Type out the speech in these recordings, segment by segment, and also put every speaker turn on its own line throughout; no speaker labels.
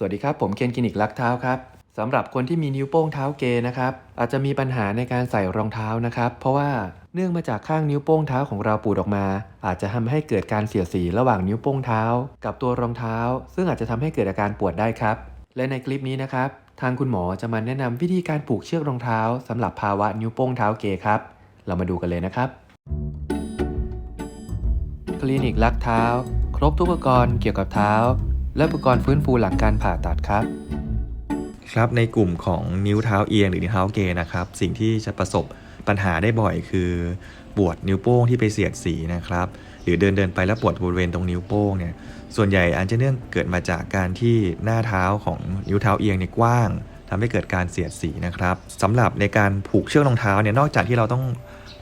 สวัสดีครับ ผมเคนคลินิกลักเท้าครับสำหรับคนที่มีนิ้วโป้งเท้าเกยนะครับอาจจะมีปัญหาในการใส่รองเท้านะครับ เพราะว่าเนื่องมาจากข้างนิ้วโป้งเท้าของเราปูดออกมา อาจจะทำให้เกิดการเสียดสีระหว่างนิ้วโป้งเท้า กับตัวรองเท้า ซึ่งอาจจะทำให้เกิดอาการปวดได้ครับ และในคลิปนี้นะครับ ทางคุณหมอจะมาแนะนำวิธีการผูกเชือกรองเท้าสำหรับภาวะนิ้วโป้งเท้าเกยครับ เรามาดูกันเลยนะครับ คลินิกลักเท้า ครบทุกอุปกรณ์เกี่ยวกับเท้า และอุปกรณ์ฟื้นฟูหลังการผ่าตัดครับ
ครับในกลุ่มของนิ้วเท้าเอียงหรือนิ้วเท้าเกยนะครับ สิ่งที่จะประสบปัญหาได้บ่อยคือปวดนิ้วโป้งที่ไปเสียดสีนะครับ หรือเดินเดินไปแล้วปวดบริเวณตรงนิ้วโป้งเนี่ยส่วนใหญ่อาจจะเนื่องเกิดมาจากการที่หน้าเท้าของนิ้วเท้าเอียงเนี่ยกว้างทำให้เกิดการเสียดสีนะครับสำหรับในการผูกเชือกรองเท้าเนี่ยนอกจากที่เราต้อง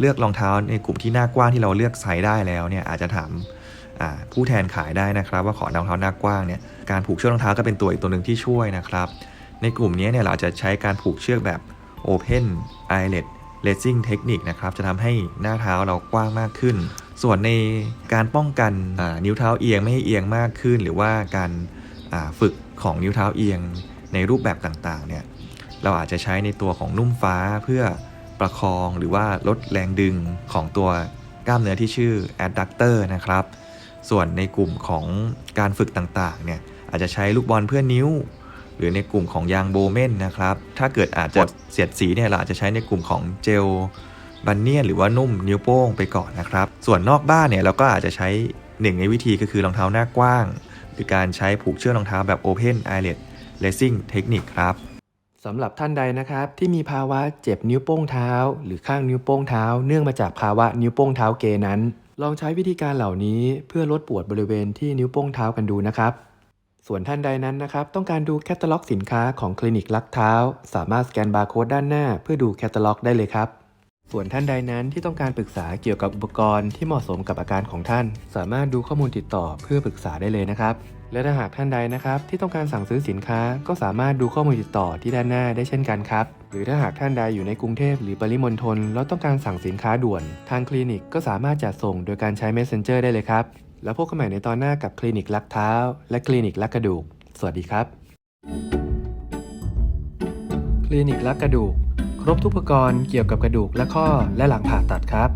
เลือกรองเท้าในกลุ่มที่หน้ากว้างที่เราเลือกไซส์ได้แล้วเนี่ยอาจจะถาม ผู้แทนขายได้นะครับ ว่าขอรองเท้าหน้ากว้างเนี่ยการผูกเชือกรองเท้าก็เป็นตัวอีกตัวหนึ่งที่ช่วยนะครับ ในกลุ่มนี้เนี่ยเราจะใช้การผูกเชือกแบบ Open Eyelet Lacing Technique นะครับจะทำให้หน้าเท้าเรากว้างมากขึ้น ส่วนในการป้องกันนิ้วเท้าเอียงไม่ให้เอียงมากขึ้น หรือว่าการฝึกของนิ้วเท้าเอียงในรูปแบบต่างๆเนี่ยเราอาจจะใช้ในตัวของนุ่มฟ้าเพื่อประคองหรือว่าลดแรงดึงของตัวกล้ามเนื้อที่ชื่อ adductor นะครับ ส่วนในกลุ่มของการฝึกต่างๆเนี่ยอาจจะใช้ลูกบอลเพื่อนิ้ว หรือในกลุ่มของยางโบเมนนะครับ ถ้าเกิดอาจจะเสียดสีเนี่ยเราอาจจะใช้ในกลุ่มของเจลบันเนียนหรือว่านุ่มนิ้วโป้งไปก่อนนะครับ ส่วนนอกบ้านเนี่ยเราก็อาจจะใช้หนึ่งในวิธีก็คือรองเท้าหน้ากว้าง หรือการใช้ผูกเชือกรองเท้าแบบ Open Eyelet Lacing Technique ครับ
สำหรับท่านใดนะครับที่มีภาวะเจ็บนิ้วโป้งเท้า หรือข้างนิ้วโป้งเท้า เนื่องมาจากภาวะนิ้วโป้งเท้าเกนั้น ลองใช้วิธีการเหล่านี้เพื่อลดปวดบริเวณที่นิ้วโป้งเท้ากันดูนะครับ ส่วนท่านใดนั้นนะครับ ต้องการดูแคตตาล็อกสินค้าของคลินิกลักเท้า สามารถสแกนบาร์โค้ดด้านหน้าเพื่อดูแคตตาล็อกได้เลยครับส่วนท่านใดนั้นที่ต้องการปรึกษาเกี่ยวกับอุปกรณ์ที่เหมาะสมกับอาการของท่าน สามารถดูข้อมูลติดต่อเพื่อปรึกษาได้เลยนะครับ และถ้าหากท่านใดนะครับที่ต้องการสั่งซื้อสินค้าก็สามารถดูข้อมูลติดต่อที่ด้านหน้าได้เช่นกันครับ หรือถ้าหากท่านใดอยู่ในกรุงเทพหรือปริมณฑลแล้วต้องการสั่งสินค้าด่วน ทางคลินิกก็สามารถจัดส่งโดยการใช้ Messenger ได้เลยครับ แล้วพบกันใหม่ในตอนหน้ากับคลินิกลักเท้า และคลินิกลักกระดูก สวัสดีครับ คลินิกลักกระดูก ครบทุกอุปกรณ์เกี่ยวกับกระดูกและข้อและหลังผ่าตัดครับ